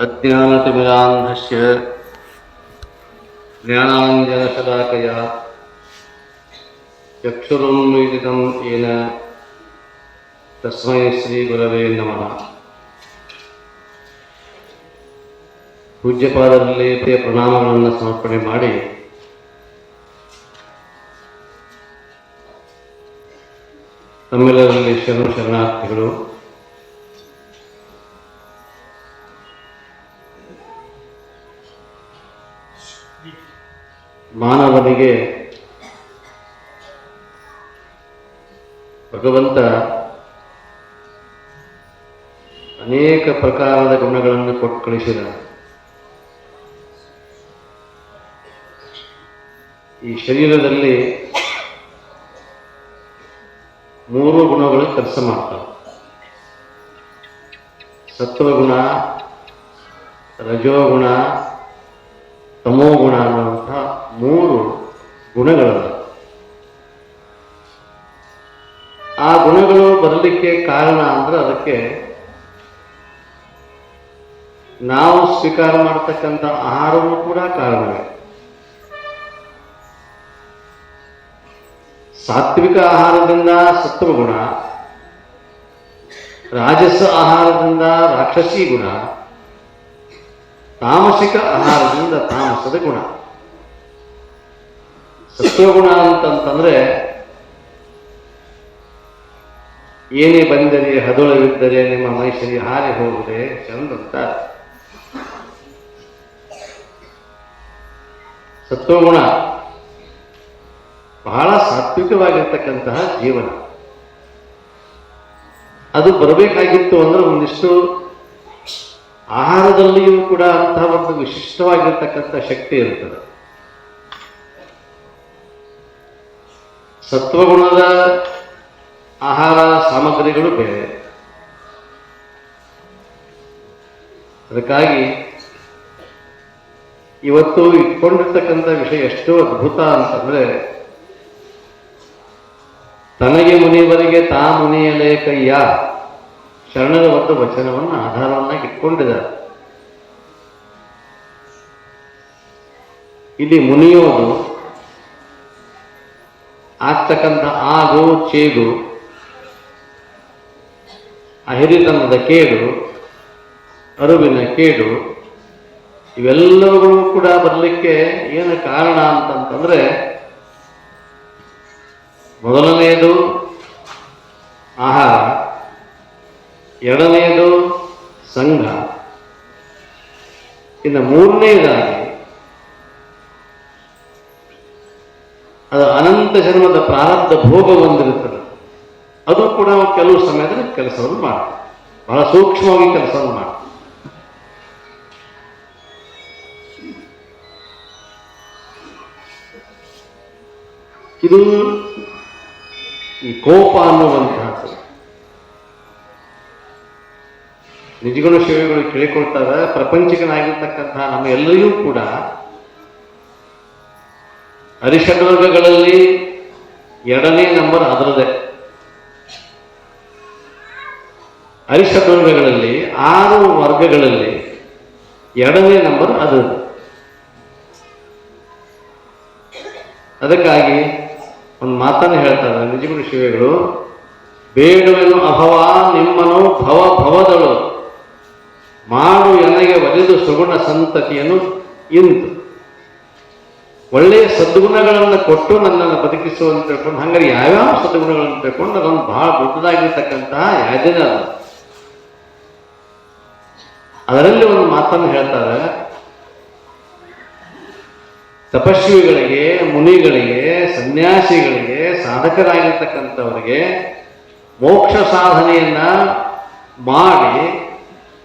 अज्ञानतिमिरान्धस्य ज्ञानाञ्जनशलाकया चक्षुरुन्मीलितं येन तस्मै ಶ್ರೀಗುರವೇ ನಮಃ ಪೂಜ್ಯಪಾದರಲ್ಲಿ ಪ್ರಣಾಮಗಳನ್ನು ಸಮರ್ಪಣೆ ಮಾಡಿ ತಮ್ಮೆಲ್ಲರಲ್ಲಿ ಶರಣ ಶರಣಾರ್ಥಿಗಳು ಮಾನವನಿಗೆ ಭಗವಂತ ಅನೇಕ ಪ್ರಕಾರದ ಗುಣಗಳನ್ನು ಕೊಟ್ಟು ಕಳಿಸಿದ. ಈ ಶರೀರದಲ್ಲಿ ಮೂರು ಗುಣಗಳು ಕೆಲಸ ಮಾಡ್ತವೆ. ಸತ್ವಗುಣ, ರಜೋಗುಣ, ತಮೋಗುಣ ಅನ್ನುವಂಥ ಮೂರು ಗುಣಗಳಲ್ಲ ಆ ಗುಣಗಳು ಬರಲಿಕ್ಕೆ ಕಾರಣ ಅಂದ್ರೆ ಅದಕ್ಕೆ ನಾವು ಸ್ವೀಕಾರ ಮಾಡತಕ್ಕಂಥ ಆಹಾರವೂ ಕೂಡ ಕಾರಣವೇ. ಸಾತ್ವಿಕ ಆಹಾರದಿಂದ ಸತ್ವಗುಣ ರಾಜಸ ಆಹಾರದಿಂದ ರಾಕ್ಷಸಿ ಗುಣ, ತಾಮಸಿಕ ಆಹಾರದಿಂದ ತಾಮಸದ ಗುಣ. ಸತ್ವಗುಣ ಅಂತಂತಂದ್ರೆ, ಏನೇ ಬಂದರೆ ಹದುಳವಿದ್ದರೆ ನಿಮ್ಮ ಮೈಸರಿ ಹಾರಿ ಹೋಗದೆ ಚಂದಂತ ಸತ್ವಗುಣ ಬಹಳ ಸಾತ್ವಿಕವಾಗಿರ್ತಕ್ಕಂತಹ ಜೀವನ. ಅದು ಬರಬೇಕಾಗಿತ್ತು ಅಂದ್ರೆ ಒಂದಿಷ್ಟು ಆಹಾರದಲ್ಲಿಯೂ ಕೂಡ ಅಂತಹ ಒಂದು ವಿಶಿಷ್ಟವಾಗಿರ್ತಕ್ಕಂಥ ಶಕ್ತಿ ಇರುತ್ತದೆ. ಸತ್ವಗುಣದ ಆಹಾರ ಸಾಮಗ್ರಿಗಳು ಬೇರೆ. ಅದಕ್ಕಾಗಿ ಇವತ್ತು ಇಟ್ಕೊಂಡಿರ್ತಕ್ಕಂಥ ವಿಷಯ ಎಷ್ಟು ಅದ್ಭುತ ಅಂತಂದ್ರೆ, ತನಗೆ ಮುನಿಯವರಿಗೆ ತಾ ಮುನಿಯಲೇ ಕೈಯ ಶರಣರ ಒಂದು ವಚನವನ್ನು ಆಧಾರವನ್ನಾಗಿ ಇಟ್ಕೊಂಡಿದ್ದಾರೆ. ಇಲ್ಲಿ ಮುನಿಯೋದು ಆಗ್ತಕ್ಕಂಥ ಆಗು ಚೇಗು. ಅಹಿರಿತನದ ಕೇಡು, ಅರುವಿನ ಕೇಡು, ಇವೆಲ್ಲವೂ ಕೂಡ ಬರಲಿಕ್ಕೆ ಏನು ಕಾರಣ ಅಂತಂತಂದರೆ, ಮೊದಲನೆಯದು ಆಹಾರ, ಎರಡನೆಯದು ಸಂಘ. ಇನ್ನು ಮೂರನೇದಾಗಿ ಅದು ಅನಂತ ಜನ್ಮದ ಪ್ರಾರಬ್ಧ ಭೋಗ ಹೊಂದಿರುತ್ತದೆ ಅದು ಕೂಡ ಕೆಲವು ಸಮಯದಲ್ಲಿ ಕೆಲಸವನ್ನು ಮಾಡ್ತದೆ ಬಹಳ ಸೂಕ್ಷ್ಮವಾಗಿ ಕೆಲಸವನ್ನು ಮಾಡ್ತದೆ ಇದು ಈ ಕೋಪ ಅನ್ನುವಂತಹದ್ದು ನಿಜಗುಣ ಸೇವೆಗಳು ಕೇಳಿಕೊಳ್ತಾರೆ ಪ್ರಪಂಚಿಕನಾಗಿರ್ತಕ್ಕಂತಹ ನಮ್ಮ ಎಲ್ಲರಿಗೂ ಕೂಡ ಅರಿಷಡ್ವರ್ಗಗಳಲ್ಲಿ ಎರಡನೇ ನಂಬರ್ ಅದರದೇ. ಅರಿಷಡ್ವರ್ಗಗಳಲ್ಲಿ ಆರು ವರ್ಗಗಳಲ್ಲಿ ಎರಡನೇ ನಂಬರ್ ಅದರದೇ. ಅದಕ್ಕಾಗಿ ಒಂದು ಮಾತನ್ನು ಹೇಳ್ತಾರೆ ನಿಜಗುರು ಶಿವೆಗಳು ಬೇಡುವೆನು ಅಭವ ನಿಮ್ಮನು ಭವ ಭವದಳು. ಮಾಡು ಎನಗೆ ಒಲಿದು ಸುಗುಣ ಸಂತತಿಯನ್ನು ಇಂತು. ಒಳ್ಳೆಯ ಸದ್ಗುಣಗಳನ್ನು ಕೊಟ್ಟು ನನ್ನನ್ನು ಬದುಕಿಸುವಂತ ತಿಳ್ಕೊಂಡು, ಹಂಗಾರೆ ಯಾವ್ಯಾವ ಸದ್ಗುಣಗಳನ್ನು ತಿಳ್ಕೊಂಡು ಅದೊಂದು ಬಹಳ ದೊಡ್ಡದಾಗಿರ್ತಕ್ಕಂತಹ ಯಾಜನೆ ಅದು. ಅದರಲ್ಲಿ ಒಂದು ಮಾತನ್ನು ಹೇಳ್ತಾರೆ ತಪಸ್ವಿಗಳಿಗೆ ಮುನಿಗಳಿಗೆ, ಸನ್ಯಾಸಿಗಳಿಗೆ, ಸಾಧಕರಾಗಿರ್ತಕ್ಕಂಥವರಿಗೆ ಮೋಕ್ಷ ಸಾಧನೆಯನ್ನ ಮಾಡಿ,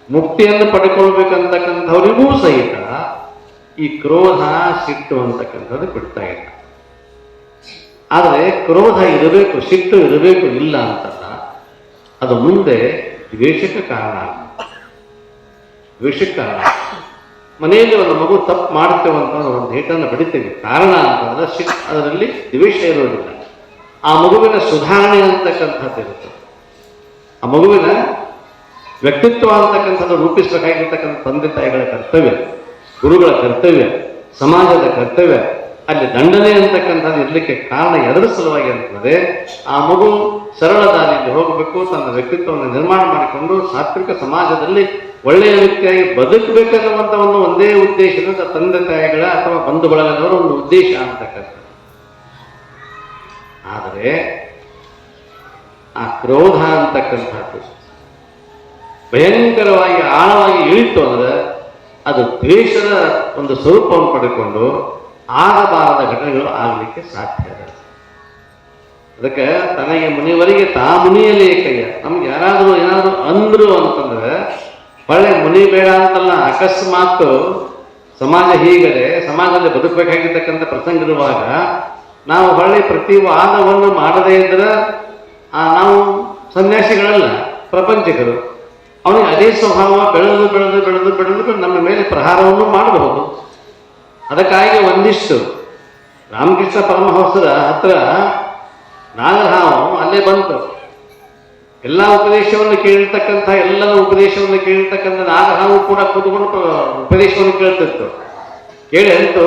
ಮುಕ್ತಿಯನ್ನು ಪಡ್ಕೊಳ್ಬೇಕಂತಕ್ಕಂಥವರಿಗೂ ಸಹಿತ ಈ ಕ್ರೋಧ ಸಿಟ್ಟು ಅಂತಕ್ಕಂಥದ್ದು ಬಿಡ್ತಾ ಇಲ್ಲ. ಆದರೆ ಕ್ರೋಧ ಇರಬೇಕು, ಸಿಟ್ಟು ಇರಬೇಕು, ಇಲ್ಲ ಅಂತಲ್ಲ, ಅದು ಮುಂದೆ ದ್ವೇಷಕ್ಕೆ ಕಾರಣ ದ್ವೇಷಕ್ಕೆ ಕಾರಣ. ಮನೆಯಲ್ಲಿ ಒಂದು ಮಗು ತಪ್ಪು ಮಾಡ್ತೇವೆ ಅಂತ ಒಂದು ಹೇಟನ್ನು ಬಡಿತೇವೆ. ಕಾರಣ ಅಂತಂದ್ರೆ ಸಿಟ್ಟು, ಅದರಲ್ಲಿ ದ್ವೇಷ ಇರೋದಿಲ್ಲ. ಆ ಮಗುವಿನ ಸುಧಾರಣೆ ಅಂತಕ್ಕಂಥದ್ದು ಇರುತ್ತೆ. ಆ ಮಗುವಿನ ವ್ಯಕ್ತಿತ್ವ ಅಂತಕ್ಕಂಥದ್ದು ರೂಪಿಸಬೇಕಾಗಿರ್ತಕ್ಕಂಥ ತಂದೆ ತಾಯಿಗಳ ಕರ್ತವ್ಯ. ಗುರುಗಳ ಕರ್ತವ್ಯ, ಸಮಾಜದ ಕರ್ತವ್ಯ, ಅಲ್ಲಿ ದಂಡನೆ ಅಂತಕ್ಕಂಥದ್ದು ಇರಲಿಕ್ಕೆ ಕಾರಣ ಎರಡು ಸಲುವಾಗಿ ಇರ್ತದೆ ಆ ಮಗು ಸರಳ ದಾರಿಯಲ್ಲಿ ಹೋಗಬೇಕು, ತನ್ನ ವ್ಯಕ್ತಿತ್ವವನ್ನು ನಿರ್ಮಾಣ ಮಾಡಿಕೊಂಡು ಸಾತ್ವಿಕ ಸಮಾಜದಲ್ಲಿ ಒಳ್ಳೆಯ ವ್ಯಕ್ತಿಯಾಗಿ ಬದುಕಬೇಕನ್ನುವಂಥ ಒಂದು ಒಂದೇ ಉದ್ದೇಶದಿಂದ ತಂದೆ ತಾಯಿಗಳ ಅಥವಾ ಬಂಧು ಬಳಗದವರ ಒಂದು ಉದ್ದೇಶ ಅಂತಕ್ಕಂಥದ್ದು. ಆದರೆ, ಆ ಕ್ರೋಧ ಅಂತಕ್ಕಂಥದ್ದು ಭಯಂಕರವಾಗಿ ಆಳವಾಗಿ ಇಳಿತು ಅಂದ್ರೆ ಅದು ದ್ವೇಷದ ಒಂದು ಸ್ವರೂಪವನ್ನು ಪಡೆದುಕೊಂಡು ಆಗಬಾರದ ಘಟನೆಗಳು ಆಗಲಿಕ್ಕೆ ಸಾಧ್ಯ ಇದೆ. ಅದಕ್ಕೆ ತನಗೆ ಮುನಿವರಿಗೆ ತಾ ಮುನಿಯಲ್ಲಿ ಕೈಯ. ನಮ್ಗೆ ಯಾರಾದರೂ ಏನಾದರೂ ಅಂದ್ರು ಅಂತಂದ್ರೆ, ಒಳ್ಳೆ ಮುನಿ ಬೇಡ ಅಂತಲ್ಲ, ಅಕಸ್ಮಾತ್ ಸಮಾಜ ಹೀಗಡೆ ಸಮಾಜದಲ್ಲಿ ಬದುಕಬೇಕಾಗಿರ್ತಕ್ಕಂಥ ಪ್ರಸಂಗ ಇರುವಾಗ ನಾವು ಹೊಳ್ಳಿ ಪ್ರತಿ ವಾದವನ್ನು ಮಾಡದೇ ಇದ್ರೆ ನಾವು ಸನ್ಯಾಸಿಗಳಲ್ಲ ಪ್ರಪಂಚಿಕರು ಅವನಿಗೆ ಅದೇ ಸ್ವಭಾವ ಬೆಳೆದು ಬೆಳೆದು ಬೆಳೆದು ಬೆಳೆದು ನಮ್ಮ ಮೇಲೆ ಪ್ರಹಾರವನ್ನು ಮಾಡಬಹುದು. ಅದಕ್ಕಾಗಿ ಒಂದಿಷ್ಟು ರಾಮಕೃಷ್ಣ ಪರಮಹಂಸರ ಹತ್ರ ನಾಗರಹಾವು ಅಲ್ಲೇ ಬಂತು. ಎಲ್ಲ ಉಪದೇಶವನ್ನು ಕೇಳಿರ್ತಕ್ಕಂಥ, ಎಲ್ಲರ ಉಪದೇಶವನ್ನು ಕೇಳಿರ್ತಕ್ಕಂಥ ನಾಗರಹಾವು ಕೂಡ ಕೂತ್ಕೊಂಡು ಉಪದೇಶವನ್ನು ಕೇಳ್ತಿತ್ತು. ಕೇಳಿ ಅಂತು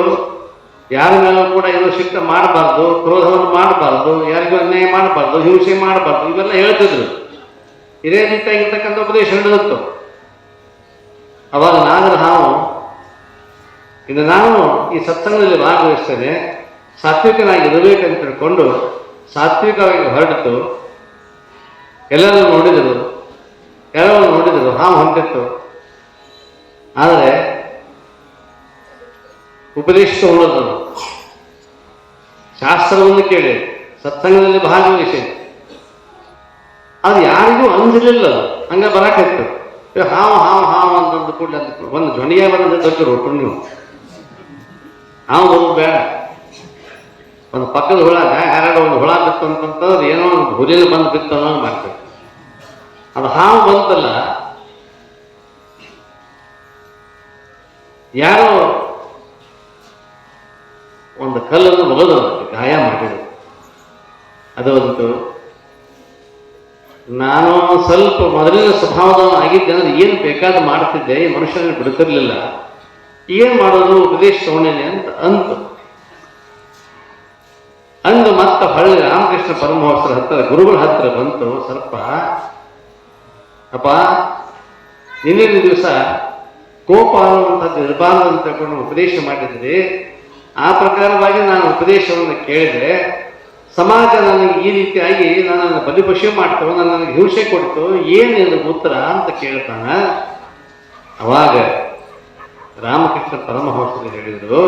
ಯಾರ ಮೇಲೂ ಕೂಡ ಏನು ಶಿಕ್ಷ ಮಾಡಬಾರ್ದು, ಕ್ರೋಧವನ್ನು ಮಾಡಬಾರ್ದು, ಯಾರಿಗೂ ಅನ್ಯಾಯ ಮಾಡಬಾರ್ದು, ಹಿಂಸೆ ಮಾಡಬಾರ್ದು, ಇವೆಲ್ಲ ಹೇಳ್ತಿದ್ರು. ಇದೇ ರೀತಿಯಾಗಿರ್ತಕ್ಕಂಥ ಉಪದೇಶ ನಡೆದಿತ್ತು ಅವಾಗ ನಾಗರಹಾವು ಇನ್ನು ನಾನು ಈ ಸತ್ಸಂಗದಲ್ಲಿ ಭಾಗವಹಿಸ್ತೇನೆ, ಸಾತ್ವಿಕನಾಗಿ ಇರಬೇಕಂತ ತಿಳ್ಕೊಂಡು ಸಾತ್ವಿಕವಾಗಿ ಹೊರಟಿತು ಎಲ್ಲರೂ ನೋಡಿದರು. ಎಲ್ಲರೂ ನೋಡಿದರು, ಹಾವು ಹೊಂಟಿತ್ತು ಆದರೆ ಉಪದೇಶ ಉಳಿದನು ಶಾಸ್ತ್ರವನ್ನು ಕೇಳಿ, ಸತ್ಸಂಗದಲ್ಲಿ ಭಾಗವಹಿಸಿ. ಅದು ಯಾರಿಗೂ ಅಂಜಲಿಲ್ಲ. ಹಂಗ ಬರಾಕಿತ್ತು ಹಾವು ಹಾವು ಹಾವು ಅಂತಂದು ಕೂಡಲೇ ಒಂದು ಧ್ವನಿಯ ಬಂದ ದೊಡ್ಡ ಒಟ್ಟು ನೀವು. ಹಾವು ಬರೋದು ಬೇಡ. ಒಂದು ಪಕ್ಕದ ಹುಳ ಯಾರು ಒಂದು ಹುಳ ಬಿತ್ತು ಅಂತಂತಂದ್ರೆ ಏನೋ ಒಂದು ಹುಲಿನ ಬಂದು ಬಿತ್ತು ಅನ್ನೋ ಅದು ಹಾವು ಬಂತಲ್ಲ, ಯಾರೋ ಒಂದು ಕಲ್ಲನ್ನು ಮೊಗದು ಗಾಯ ಮಾಡಿದ್ರು. ಅದು ಒಂದು ನಾನು ಸ್ವಲ್ಪ ಮೊದಲಿನ ಸ್ವಭಾವದ ಆಗಿದ್ದೆ ಅಂದ್ರೆ ಏನು ಬೇಕಾದ ಮಾಡ್ತಿದ್ದೆ, ಈ ಮನುಷ್ಯನಿಗೆ ಬಿಡ್ತಿರ್ಲಿಲ್ಲ ಏನ್ ಮಾಡೋದು, ಉಪದೇಶ ತಗೊಂಡೇನೆ ಅಂತ ಅಂತು. ಅಂದು ಮತ್ತೆ ಹೊಳ್ಳಿ ರಾಮಕೃಷ್ಣ ಪರಮಹಂಸರ ಹತ್ತಿರ ಗುರುಗಳ ಹತ್ರ ಬಂತು, ಸ್ವಲ್ಪ, ಅಪ್ಪ ನಿನ್ನಿನ ದಿವಸ ಕೋಪ ಅನ್ನುವಂಥದ್ದು ಇರಬಾರದು ಅಂತ ಉಪದೇಶ ಮಾಡಿದ್ರಿ. ಆ ಪ್ರಕಾರವಾಗಿ ನಾನು ಉಪದೇಶವನ್ನು ಕೇಳಿದೆ. ಸಮಾಜ ನನಗೆ ಈ ರೀತಿಯಾಗಿ ನನ್ನನ್ನು ಬಲಿಪಶು ಮಾಡ್ತು ನನಗೆ ಹಿಂಸೆ ಕೊಡ್ತು, ಏನು ಉತ್ತರ ಅಂತ ಕೇಳ್ತಾನ. ಅವಾಗ ರಾಮಕೃಷ್ಣ ಪರಮಹಂಸರು ಹೇಳಿದರು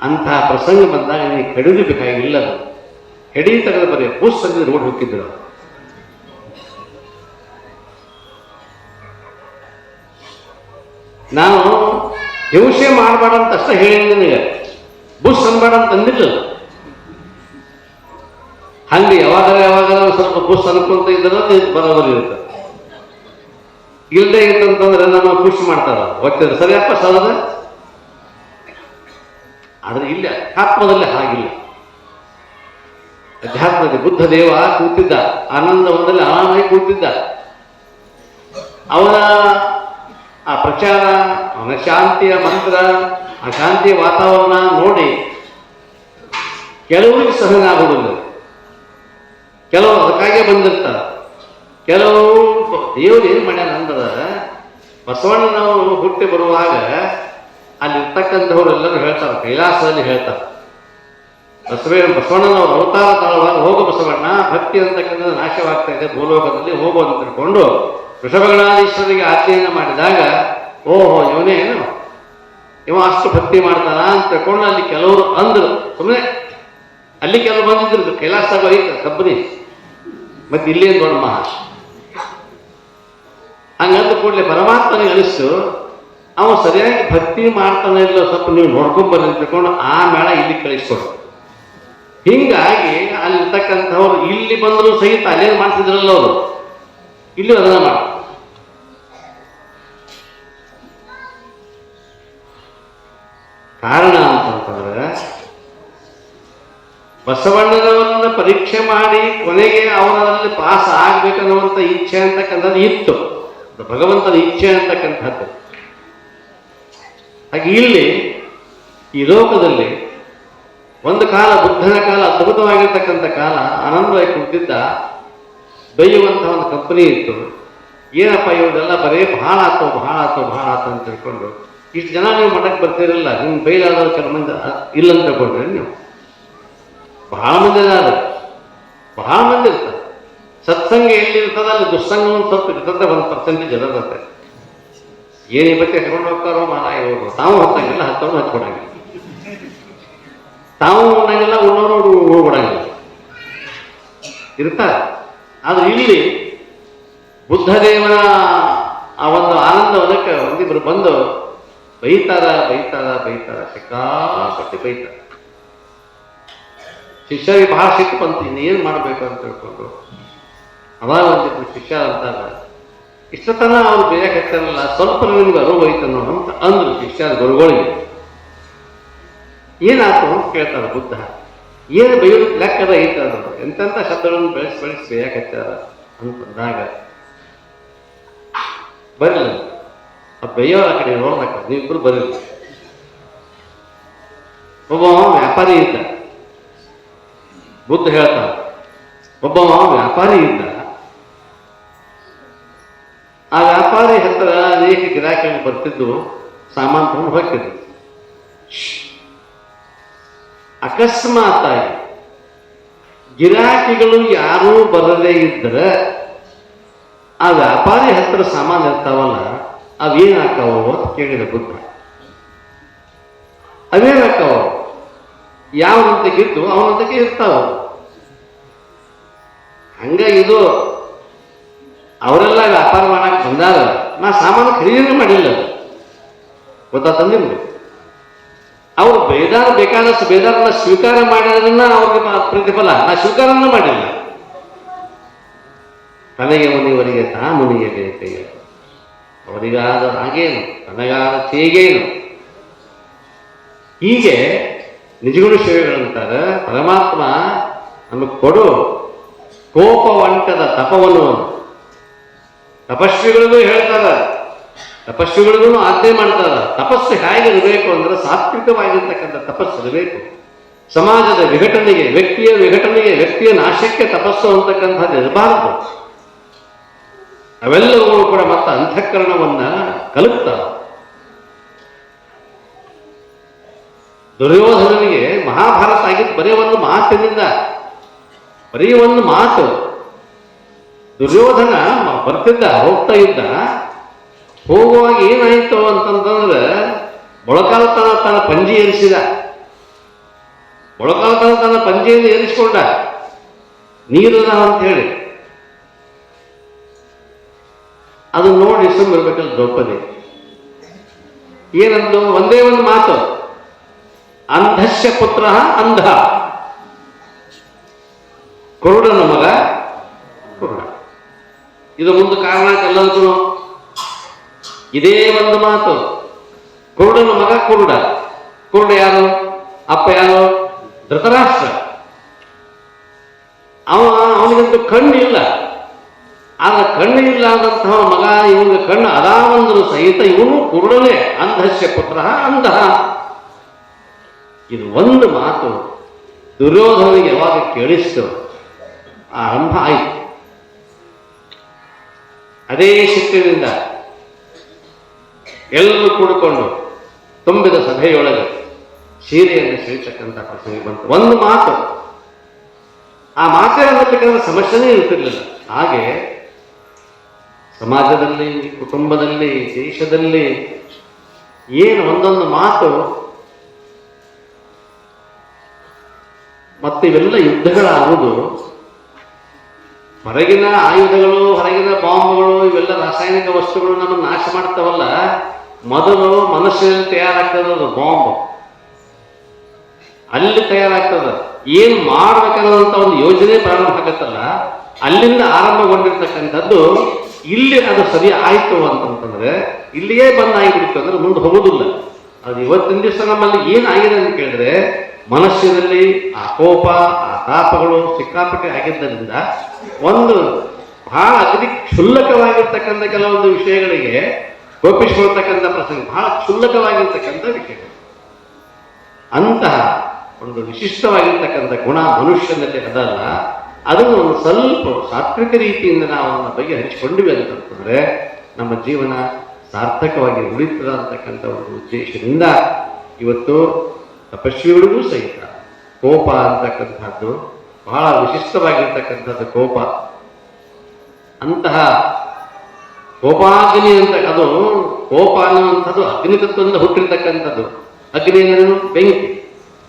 ಅಂತಹ ಪ್ರಸಂಗ ಬಂದಾಗ ನನಗೆ ಕಡಿದು ಬೇಕಾಗಿಲ್ಲ ಅದು ಹೆಡಿ ತೆಗೆದು ಬರೀ, ಪೂಸ್ ತೆಗೆದು ರೋಡ್ ಹೋಗ್ತಿದ್ರು. ನಾನು ಹಿಂಸೆ ಮಾಡಬಾರ್ದಂತ ಅಷ್ಟೇ ಹೇಳಿ ನಿನಗೆ. ಬುಸ್ ಅನ್ಬೇಡ ಅಂದಿಲ್ಲ ಹಂಗೆ ಯಾವಾಗ ಯಾವಾಗ ಸ್ವಲ್ಪ ಪುಷ್ ಅನ್ಕೊಂತ ಇದ್ರೆ ಇದು ಬರೋಬರಿ ಇರುತ್ತೆ. ಇಲ್ಲದೆ ಇತ್ತಂತಂದ್ರೆ ನಮ್ಮ ಖುಷಿ ಮಾಡ್ತಾರ. ಒತ್ತಿದ್ರೆ ಸರಿಯಪ್ಪ ಸರದ ಆದ್ರೆ ಇಲ್ಲ ಆತ್ಮದಲ್ಲಿ ಹಾಗಿಲ್ಲ. ಅಧ್ಯಾತ್ಮದ ಬುದ್ಧ ದೇವ ಕೂತಿದ್ದ, ಆನಂದವನದಲ್ಲಿ ಆರಾಮಾಗಿ ಕೂತಿದ್ದ. ಅವನ ಆ ಪ್ರಚಾರ, ಅವನ ಶಾಂತಿಯ ಮಂತ್ರ, ಆ ಶಾಂತಿಯ ವಾತಾವರಣ ನೋಡಿ ಕೆಲವರಿಗೆ ಸಹನ ಆಗುವುದಿಲ್ಲ ಕೆಲವು ಅದಕ್ಕಾಗೆ ಬಂದಿರ್ತಾರೆ. ಕೆಲವು ದೇವರು ಏನು ಮಾಡ್ಯಾನ ಅಂದ್ರೆ, ಬಸವಣ್ಣನವರು ಹುಟ್ಟಿ ಬರುವಾಗ ಅಲ್ಲಿ ಇರ್ತಕ್ಕಂಥವ್ರು ಹೇಳ್ತಾರೆ, ಕೈಲಾಸದಲ್ಲಿ ಹೇಳ್ತಾರೆ. ಬಸವೇ, ಬಸವಣ್ಣನವರು ಅವತಾರ ತಾಳುವಾಗ ಹೋಗು ಬಸವಣ್ಣ, ಭಕ್ತಿ ಅಂತಕ್ಕಂಥದ್ದು ನಾಶವಾಗ್ತಾ ಇದೆ, ಭೂಲೋಕದಲ್ಲಿ ಹೋಗು ಅಂತ ತಿಳ್ಕೊಂಡು ವೃಷಭಗಣಾಧೀಶ್ವರಿಗೆ ಆಜ್ಞೆಯನ್ನು ಮಾಡಿದಾಗ, ಓಹೋ ಇವನೇ ಏನು ಇವ ಅಷ್ಟು ಭಕ್ತಿ ಮಾಡ್ತಾನ ಅಂತ ತಿಳ್ಕೊಂಡು ಅಲ್ಲಿ ಕೆಲವರು ಅಂದರು. ಸುಮ್ಮನೆ ಅಲ್ಲಿ ಕೆಲವು ಬಂದಿದ್ರು ಕೈಲಾಸ ಕಬ್ಬನಿ. ಮತ್ತೆ ಇಲ್ಲೇ ದೊಡ್ಡ ಮಹಾ ಹಂಗಂದ ಕೂಡಲೇ ಪರಮಾತ್ಮನಿಗೆ ಅನಿಸ್ತು ಅವನು ಸರಿಯಾಗಿ ಭಕ್ತಿ ಮಾಡ್ತಾನೆ ಇಲ್ಲ ಸ್ವಲ್ಪ ನೀವು ನೋಡ್ಕೊಂಡ್ ಬರ್ರಿ ಅಂತ ತಿಳ್ಕೊಂಡು ಆ ಮೇಳ ಇಲ್ಲಿ ಕಳಿಸ್ಕೊಡು ಹಿಂಗಾಗಿ ಅಲ್ಲಿರ್ತಕ್ಕಂಥವ್ರು ಇಲ್ಲಿ ಬಂದರೂ ಸಹಿತ ಅಲ್ಲೇನು ಮಾಡ್ತಿದ್ರಲ್ಲ ಅವರು? ಇಲ್ಲಿ ಅದನ್ನ ಮಾಡ. ಕಾರಣ ಅಂತಂತಂದ್ರೆ ಬಸವಣ್ಣನವನ್ನ ಪರೀಕ್ಷೆ ಮಾಡಿ ಕೊನೆಗೆ ಅವನಲ್ಲಿ ಪಾಸ್ ಆಗ್ಬೇಕನ್ನುವಂಥ ಇಚ್ಛೆ ಅಂತಕ್ಕಂಥದ್ದು ಇತ್ತು. ಭಗವಂತನ ಇಚ್ಛೆ ಅಂತಕ್ಕಂಥದ್ದು. ಹಾಗೆ ಇಲ್ಲಿ ಈ ಲೋಕದಲ್ಲಿ ಒಂದು ಕಾಲ ಬುದ್ಧನ ಕಾಲ ಅದ್ಭುತವಾಗಿರ್ತಕ್ಕಂಥ ಕಾಲ ಆನಂದವಾಗಿ ಕುಳಿತಿದ್ದ ಬೈಯುವಂಥ ಒಂದು ಕಂಪನಿ ಇತ್ತು. ಏನಪ್ಪ ಇವರೆಲ್ಲ ಬರೀ ಬಹಳ ಆತು ಬಹಳ ಆತು ಬಹಳ ಆತು ಅಂತ ತಿಳ್ಕೊಂಡು ಇಷ್ಟು ಜನ ನೀವು ಮಠಕ್ಕೆ ಬರ್ತಿರಲಿಲ್ಲ ನಿಮ್ಮ ಬೈಲಾದವ್ರು ಕೆಲವೊಂದು ಇಲ್ಲ ಅಂತ ತಗೊಂಡ್ರೆ ನೀವು? ಬಹಳ ಮಂದಿ ಇದಾರೆ ಬಹಳ ಮಂದಿ ಇರ್ತಾರೆ ಸತ್ಸಂಗ ಎಲ್ಲಿ ಇರ್ತದ ಅಲ್ಲಿ ದುಸ್ಸಂಗ ಒಂದು ಸ್ವಲ್ಪ ಇರ್ತದೆ ಒಂದು ಪರ್ಸೆಂಟೇಜ್ ಇರೋದತ್ತೆ ಏನು ಇವತ್ತೆ ಹಚ್ಕೊಂಡು ಹೋಗ್ತಾರೋ ಮಾಡ ಇವರು ತಾವು ಹತ್ತಂಗಿಲ್ಲ ಹತ್ತೋರು ಹಚ್ಕೊಡಂಗಿಲ್ಲ ತಾವು ಉಣ್ಣಂಗಿಲ್ಲ ಉಣ್ಣೋರು ಉಳ್ಕೊಡಂಗಿಲ್ಲ ಇರ್ತಾರೆ ಆದ್ರೆ ಇಲ್ಲಿ ಬುದ್ಧದೇವನ ಆ ಒಂದು ಆನಂದವನಕ್ಕೆ ಒಂದಿಬ್ರು ಬಂದು ಬೈತಾರ ಬೈತಾರ ಬೈತಾರ ಸಿಕ್ಕಾಪಟ್ಟಿ ಬೈತಾರ. ಶಿಷ್ಯರಿಗೆ ಬಹಳ ಸಿಕ್ಕು ಬಂತು ಇನ್ನೇನು ಮಾಡಬೇಕು ಅಂತ ಹೇಳ್ಕೊಂಡು ಅವಾಗ ಒಂದಿದ್ರು ಶಿಷ್ಯ ಅಂತಾರ ಇಷ್ಟತನ ಅವ್ರು ಬೇಯಕ್ಕೆ ಹಚ್ಚಾರಲ್ಲ ಸ್ವಲ್ಪ ನಿಮ್ಗೆ ಅರಿವು ಹೋಯ್ತನೋ ಅಂತ ಅಂದ್ರು ಶಿಷ್ಯರ ಗುರುಗಳಿಗೆ. ಏನಾಯ್ತು ಅಂತ ಕೇಳ್ತಾರೆ ಬುದ್ಧ. ಏನು ಬೈಯೋದು ಲೆಕ್ಕದ ಐತೆ ಅದು? ಎಂತೆಂಥ ಶಬ್ದಗಳನ್ನು ಬೆಳೆಸಿ ಬೆಳೆಸಿ ಬೇಯಕ್ಕೆ ಹಚ್ಚಾರ ಅಂತಂದಾಗ ಬರಲಿಲ್ಲ ಆ ಬೈಯೋ ಕಡೆ ನೋಡ್ಬೇಕು, ನೀವಿಬ್ರು ಬರಲಿಲ್ಲ ಒಬ್ಬ ವ್ಯಾಪಾರಿ ಇದ್ದ. ಬುದ್ಧ ಹೇಳ್ತಾನೆ, ಒಬ್ಬ ವ್ಯಾಪಾರಿ ಇದ್ದ. ಆ ವ್ಯಾಪಾರಿ ಹತ್ರ ಅನೇಕ ಗಿರಾಕಿಗಳು ಬರ್ತಿದ್ದು ಸಾಮಾನು ತಗೊಂಡು ಹೋಗ್ತಿದ್ರು ಅಕಸ್ಮಾತ್ ಗಿರಾಕಿಗಳು ಯಾರೂ ಬರದೇ ಇದ್ದರೆ ಆ ವ್ಯಾಪಾರಿ ಹತ್ರ ಸಾಮಾನು ಇರ್ತಾವಲ್ಲ ಅವೇನಾಕವು ಅಂತ ಕೇಳಿದ ಬುದ್ಧ. ಅವೇನಾಕಾವ ಯಾವನಂತಕ್ಕಿದ್ದು ಅವನಂತಕ್ಕೆ ಇರ್ತಾವ ಹಂಗ ಇದು ಅವರೆಲ್ಲ ವ್ಯಾಪಾರ ಮಾಡಕ್ಕೆ ಬಂದಾರ ನಾ ಸಾಮಾನು ಖರೀದಿನೇ ಮಾಡಿಲ್ಲ. ಗೊತ್ತಾತ ನಿಮ್ಗೆ ಅವ್ರು ಬೇದಾರ ಬೇಕಾದಷ್ಟು ಬೇದಾರನ್ನ ಸ್ವೀಕಾರ ಮಾಡೋದ್ರನ್ನ ಅವ್ರಿಗೆ ಪ್ರತಿಫಲ. ನಾ ಸ್ವೀಕಾರನ ಮಾಡಿಲ್ಲ. ತನಗೆ ಮುನಿವರಿಗೆ ತಾ ಮುನಿಗೆ ಬೇಕೆಯ ಅವರಿಗಾದ ಹಾಗೇನು? ತನಗಾದ ತೇಗೇನು? ಹೀಗೆ ನಿಜಗುಣ ಸೇವೆಗಳಂತಾರೆ ಪರಮಾತ್ಮ ನಮಗೆ ಕೊಡು. ಕೋಪವಂಟದ ತಪವನ್ನು. ತಪಸ್ವಿಗಳಿಗೂ ಹೇಳ್ತಾರ. ತಪಸ್ವಿಗಳಿಗೂ ಆಜ್ಞೆ ಮಾಡ್ತಾರ. ತಪಸ್ಸು ಹೇಗಿರಬೇಕು ಅಂದ್ರೆ ಸಾತ್ವಿಕವಾಗಿರ್ತಕ್ಕಂಥ ತಪಸ್ಸು ಇರಬೇಕು. ಸಮಾಜದ ವಿಘಟನೆಗೆ, ವ್ಯಕ್ತಿಯ ವಿಘಟನೆಗೆ, ವ್ಯಕ್ತಿಯ ನಾಶಕ್ಕೆ ತಪಸ್ಸು ಅಂತಕ್ಕಂಥದ್ದು ಇರಬಾರದು. ಅವೆಲ್ಲವೂ ಕೂಡ ಮತ್ತೆ ಅಂತಃಕರಣವನ್ನ ಕಲುಕ್ತಾವ ದುರ್ಯೋಧನನಿಗೆ ಮಹಾಭಾರತ ಆಗಿದ್ದು ಬರೀ ಒಂದು ಮಾತಿನಿಂದ, ಬರೀ ಒಂದು ಮಾತು. ದುರ್ಯೋಧನ ಬರ್ತಿದ್ದ, ಹೋಗ್ತಾ ಇದ್ದ. ಹೋಗುವಾಗ ಏನಾಯ್ತು ಅಂತಂತಂದ್ರೆ ಮೊಳಕಾಲ ತನ ತನ್ನ ಪಂಜಿ ಏರಿಸಿದ. ಮೊಳಕಾಲ್ತನ ತನ್ನ ಪಂಜಿಯನ್ನು ಏರಿಸಿಕೊಂಡ. ನೀರದ ಅಂತ ಹೇಳಿ ಅದು ನೋಡಿ ಸುಮ್ಮಿರ್ಬೇಕಲ್ಲ ದ್ರೌಪದಿ. ಏನಂದು? ಒಂದೇ ಒಂದು ಮಾತು. ಅಂಧಸ್ಯ ಪುತ್ರ ಅಂಧ. ಕುರುಡನ ಮಗ ಕುರುಡ. ಇದು ಒಂದು ಕಾರಣ ಎಲ್ಲದಕ್ಕೂ ಇದೇ ಒಂದು ಮಾತು. ಕುರುಡನ ಮಗ ಕುರುಡ. ಕುರುಡ ಯಾರು? ಅಪ್ಪ ಯಾರು? ಧೃತರಾಷ್ಟ್ರ. ಅವ, ಅವನಿಗಂತೂ ಕಣ್ಣು ಇಲ್ಲ. ಆದ್ರೆ ಕಣ್ಣು ಮಗ, ಇವನಿಗೆ ಕಣ್ಣು ಅದಾವಂದ್ರು ಸಹಿತ ಇವನು ಕುರುಡನೇ. ಅಂಧಸ್ಯ ಪುತ್ರ ಅಂಧ. ಇದು ಒಂದು ಮಾತು ದುರ್ಯೋಧನಿಗೆ ಯಾವಾಗ ಕೇಳಿಸ್ತು? ಆರಂಭ ಆಯಿತು. ಅದೇ ಶಿಕ್ಷಣದಿಂದ ಎಲ್ಲರೂ ಕೂಡಿಕೊಂಡು ತುಂಬಿದ ಸಭೆಯೊಳಗೆ ಸೀರೆಯನ್ನು ಸಿಳಿತಕ್ಕಂಥ ಪ್ರಸಂಗ ಬಂತು. ಒಂದು ಮಾತು. ಆ ಮಾತೇ ಅನ್ನತಕ್ಕಂಥ ಸಮಸ್ಯೆನೇ ಇರ್ತಿರ್ಲಿಲ್ಲ ಹಾಗೆ ಸಮಾಜದಲ್ಲಿ, ಕುಟುಂಬದಲ್ಲಿ, ದೇಶದಲ್ಲಿ ಏನು ಒಂದೊಂದು ಮಾತು ಮತ್ತೆ ಇವೆಲ್ಲ ಯುದ್ಧಗಳಾಗುವುದು. ಹೊರಗಿನ ಆಯುಧಗಳು, ಹೊರಗಿನ ಬಾಂಬ್ಗಳು, ಇವೆಲ್ಲ ರಾಸಾಯನಿಕ ವಸ್ತುಗಳು ನಮ್ಮನ್ನು ನಾಶ ಮಾಡ್ತಾವಲ್ಲ, ಮೊದಲು ಮನುಷ್ಯನಲ್ಲಿ ತಯಾರಾಗ್ತದ ಬಾಂಬ್. ಅಲ್ಲಿ ತಯಾರಾಗ್ತದ. ಏನ್ ಮಾಡ್ಬೇಕನ್ನೋಂಥ ಒಂದು ಯೋಜನೆ ಪ್ರಾರಂಭ ಆಗತ್ತಲ್ಲ, ಅಲ್ಲಿಂದ ಆರಂಭಗೊಂಡಿರ್ತಕ್ಕಂಥದ್ದು ಇಲ್ಲಿ ಅದು ಸರಿ ಆಯ್ತು ಅಂತಂತಂದ್ರೆ, ಇಲ್ಲಿಯೇ ಬಂದ್ ಆಗಿಬಿಡ್ತು ಅಂದ್ರೆ ಮುಂದೆ ಹೋಗುದಿಲ್ಲ. ಅದು ಇವತ್ತಿನ ದಿವಸ ನಮ್ಮಲ್ಲಿ ಏನಾಗಿದೆ ಅಂತ ಕೇಳಿದ್ರೆ ಮನಸ್ಸಿನಲ್ಲಿ ಆ ಕೋಪ, ಆ ತಾಪಗಳು ಸಿಕ್ಕಾಪಟ್ಟೆ ಆಗಿದ್ದರಿಂದ ಒಂದು ಬಹಳ ಅತಿ ಕ್ಷುಲ್ಲಕವಾಗಿರ್ತಕ್ಕಂಥ ಕೆಲವೊಂದು ವಿಷಯಗಳಿಗೆ ಕೋಪಿಸಿಕೊಳ್ತಕ್ಕಂಥ ಪ್ರಸಂಗ, ಬಹಳ ಕ್ಷುಲ್ಲಕವಾಗಿರ್ತಕ್ಕಂಥ ವಿಷಯಗಳು. ಅಂತಹ ಒಂದು ವಿಶಿಷ್ಟವಾಗಿರ್ತಕ್ಕಂಥ ಗುಣ ಮನುಷ್ಯನಲ್ಲಿ ಅದಲ್ಲ. ಅದನ್ನು ಒಂದು ಸ್ವಲ್ಪ ಸಾತ್ವಿಕ ರೀತಿಯಿಂದ ನಾವು ಅದನ್ನ ಹಂಚಿಕೊಂಡಿವೆ ಅಂತಂದರೆ ನಮ್ಮ ಜೀವನ ಸಾರ್ಥಕವಾಗಿ ಉಳಿತದ ಅಂತಕ್ಕಂಥ ಒಂದು ಉದ್ದೇಶದಿಂದ ಇವತ್ತು ತಪಸ್ವಿಗಳಿಗೂ ಸಹಿತ ಕೋಪ ಅಂತಕ್ಕಂಥದ್ದು ಬಹಳ ವಿಶಿಷ್ಟವಾಗಿರ್ತಕ್ಕಂಥದ್ದು ಕೋಪ. ಅಂತಹ ಕೋಪಾಗ್ನಿ ಅಂತ ಅದು ಕೋಪ ಅನ್ನುವಂಥದ್ದು ಅಗ್ನಿ ತತ್ವದಿಂದ ಹುಟ್ಟಿರ್ತಕ್ಕಂಥದ್ದು. ಅಗ್ನಿ ಬೆಂಕಿ.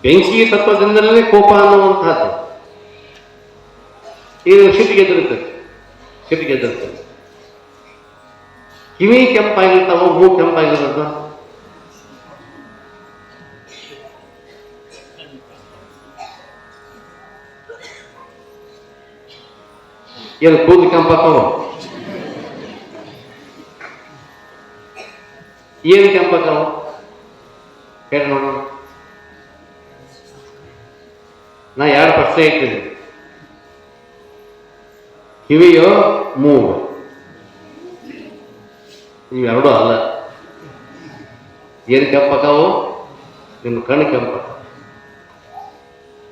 ಬೆಂಕಿ ತತ್ವದಿಂದಲೇ ಕೋಪ ಅನ್ನುವಂಥದ್ದು. ಇದು ಸಿಟ್ಟಿಗೆ ಎದುರುತ್ತದೆ. ಕಿವಿ ಕೆಂಪಾಗಿರ್ತಾವ, ಹೂ ಕೆಂಪಾಗಿರೋದು? ಏನು ಕೂದಲು ಕೆಂಪಾಕವು ಏನು ಕೆಂಪಾಕವು ಹೇಳಿ ನೋಡೋಣ ನಾ ಎರಡು ಪರ್ಸೆ ಇಟ್ಟಿದ್ದೀನಿ ಕಿವಿಯೋ ಮೂಗು ಇವೆರಡೂ ಅಲ್ಲ ಏನು ಕೆಂಪಕಾವು ನಿಮ್ಮ ಕಣ್ಣು ಕೆಂಪ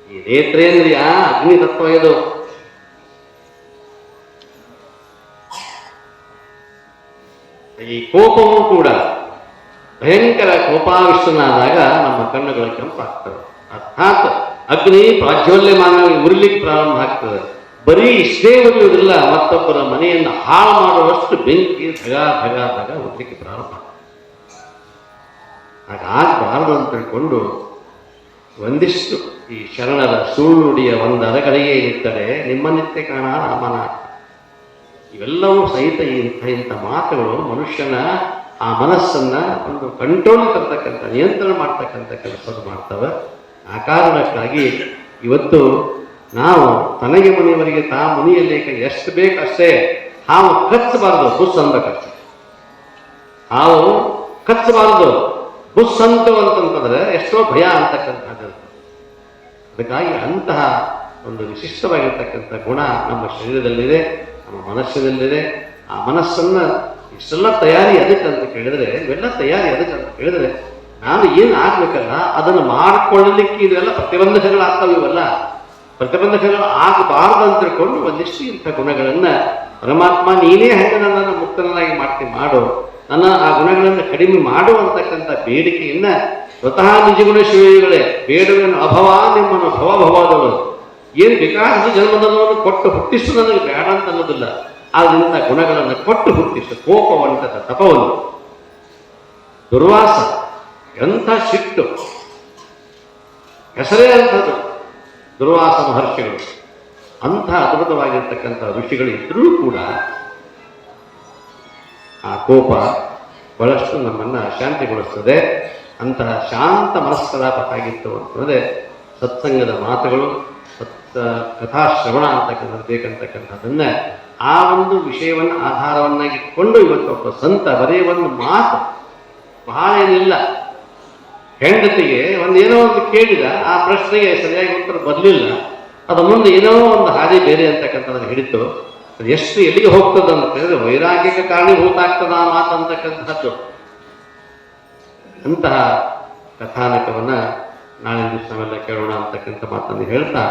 ಈ ನೇತ್ರೇಂದ್ರಿಯ ಅಗ್ನಿ ತತ್ವ ಇದು ಈ ಕೋಪವೂ ಕೂಡ ಭಯಂಕರ ಕೋಪಾವಿಷ್ಟನಾದಾಗ ನಮ್ಮ ಕಣ್ಣುಗಳು ಕೆಂಪಾಗ್ತವೆ ಅರ್ಥಾತ್ ಅಗ್ನಿ ಪ್ರಾಜ್ವಲ್ಯಮಾನ ಉರಿಲಿಕ್ಕೆ ಪ್ರಾರಂಭ ಆಗ್ತದೆ. ಬರೀ ಇಷ್ಟೇ ಉರಿಯುವುದಿಲ್ಲ ಮತ್ತೊಬ್ಬರ ಮನೆಯನ್ನು ಹಾಳು ಮಾಡುವಷ್ಟು ಬೆಂಕಿ ಧಗ ಧಗ ಧಗ ಉರ್ಲಿಕ್ಕೆ ಪ್ರಾರಂಭ ಹಾಗಾಗಬಾರದು ಅಂತ ತಿಳ್ಕೊಂಡು ಒಂದಿಷ್ಟು ಈ ಶರಣರ ಸುಳ್ಳುಡಿಯ ಒಂದು ಅರಗಡೆಯೇ ನಿಮ್ಮ ನಿತ್ಯ ಕಾಣ ರಾಮನ ಇವೆಲ್ಲವೂ ಸಹಿತ ಇಂಥ ಇಂಥ ಮಾತುಗಳು ಮನುಷ್ಯನ ಆ ಮನಸ್ಸನ್ನ ಒಂದು ಕಂಟ್ರೋಲ್ ತರ್ತಕ್ಕಂಥ ನಿಯಂತ್ರಣ ಮಾಡ್ತಕ್ಕಂಥ ಕೆಲಸವನ್ನು ಮಾಡ್ತವೆ. ಆ ಕಾರಣಕ್ಕಾಗಿ ಇವತ್ತು ನಾವು ತನಗೆ ಮನೆಯವರಿಗೆ ತಾ ಮನೆಯಲ್ಲಿ ಎಷ್ಟು ಬೇಕು ಅಷ್ಟೇ ಹಾವು ಕಚ್ಚಬಾರದು ಬುಸ್ ಅನ್ಬೇಕಷ್ಟೆ ಹಾವು ಕಚ್ಚಬಾರದು ಬುಸ್ ಅಂತು ಅಂತಂತಂದ್ರೆ ಎಷ್ಟೋ ಭಯ ಅಂತಕ್ಕಂಥದ್ದು ಅದಕ್ಕಾಗಿ ಅಂತಹ ಒಂದು ವಿಶಿಷ್ಟವಾಗಿರ್ತಕ್ಕಂಥ ಗುಣ ನಮ್ಮ ಶರೀರದಲ್ಲಿದೆ. ನಮ್ಮ ಮನಸ್ಸಿನಲ್ಲಿದೆ, ಆ ಮನಸ್ಸನ್ನ ಇಷ್ಟೆಲ್ಲ ತಯಾರಿ ಅದಕ್ಕೆ ಅಂತ ಕೇಳಿದ್ರೆ, ಇವೆಲ್ಲ ತಯಾರಿ ಅದಕ್ಕೆ ಅಂತ ಕೇಳಿದ್ರೆ ನಾನು ಏನು ಆಗ್ಬೇಕಲ್ಲ, ಅದನ್ನು ಮಾಡಿಕೊಳ್ಳಲಿಕ್ಕೆ ಇವೆಲ್ಲ ಪ್ರತಿಬಂಧಕಗಳಾಗ್ತವೆ ಇವೆಲ್ಲ. ಪ್ರತಿಬಂಧಕಗಳು ಆಗಬಾರ್ದು ಅಂತ ತಿಳ್ಕೊಂಡು ಒಂದಿಷ್ಟು ಇಂಥ ಗುಣಗಳನ್ನ ಪರಮಾತ್ಮ ನೀನೇ ಹೆಂಗೆ ನನ್ನನ್ನು ಮುಕ್ತನಾಗಿ ಮಾಡ್ತೀನಿ ಮಾಡು. ನನ್ನ ಆ ಗುಣಗಳನ್ನು ಕಡಿಮೆ ಮಾಡು ಅಂತಕ್ಕಂಥ ಬೇಡಿಕೆಯನ್ನ ಸ್ವತಃ ನಿಜಗುಣ ಶಿವಗಳೇ ಬೇಡವನ್ನು ಅಭವ ನಿಮ್ಮನ್ನು ಭವ ಭವದಳು ಏನು ಬೇಕಾದ ಜನ್ಮದಲ್ಲವನ್ನು ಕೊಟ್ಟು ಹುಟ್ಟಿಸು ನನಗೆ ಬೇಡ ಅಂತ ಅನ್ನೋದಿಲ್ಲ. ಆದ್ರಿಂದ ಗುಣಗಳನ್ನು ಕೊಟ್ಟು ಹುಟ್ಟಿಸು. ಕೋಪವಂತದ ತಪವನ್ನು. ದುರ್ವಾಸ, ಎಂಥ ಸಿಟ್ಟು. ಹೆಸರೇ ಅಂಥದ್ದು. ದುರ್ವಾಸ ಮಹರ್ಷಿಗಳು. ಅಂಥ ಅದ್ಭುತವಾಗಿರ್ತಕ್ಕಂಥ ಋಷಿಗಳು ಇದ್ರೂ ಕೂಡ ಆ ಕೋಪ ಬಹಳಷ್ಟು ನಮ್ಮನ್ನು ಶಾಂತಿಗೊಳಿಸ್ತದೆ. ಅಂತಹ ಶಾಂತ ಮನಸ್ಕಲಾಪಕ್ಕಾಗಿತ್ತು ಅಂತಂದ್ರೆ ಸತ್ಸಂಗದ ಮಾತುಗಳು ಸತ್ ಕಥಾಶ್ರವಣ ಅಂತಕ್ಕಂಥದ್ದು ಬೇಕಂತಕ್ಕಂಥದ್ದನ್ನ ಆ ಒಂದು ವಿಷಯವನ್ನು ಆಧಾರವನ್ನಾಗಿಟ್ಕೊಂಡು ಇವತ್ತು ಒಬ್ಬ ಸಂತ ಬರೀ ಒಂದು ಮಾತು, ಬಹಳ ಏನಿಲ್ಲ. ಹೆಂಡತಿಗೆ ಒಂದು ಏನೋ ಒಂದು ಕೇಳಿದ, ಆ ಪ್ರಶ್ನೆಗೆ ಸರಿಯಾಗಿ ಉತ್ತರ ಬರಲಿಲ್ಲ. ಅದು ಮುಂದೆ ಏನೋ ಒಂದು ಹಾದಿ ಬೇರೆ ಅಂತಕ್ಕಂಥದ್ದು ಹಿಡಿತು ಅದು ಎಷ್ಟು ಎಲ್ಲಿಗೆ ಹೋಗ್ತದೆ ಅಂತ ಹೇಳಿದ್ರೆ ವೈರಾಗ್ಯಕ್ಕೆ ಕಾರಣೀಭೂತ ಆಗ್ತದ ಆ ಮಾತು ಅಂತಕ್ಕಂಥದ್ದು. ಅಂತಹ ಕಥಾನಕವನ್ನ ನಾಳೆ ದಿವಸ ನಾವೆಲ್ಲ ಕೇಳೋಣ ಅಂತಕ್ಕಂಥ ಮಾತನ್ನು ಹೇಳ್ತಾ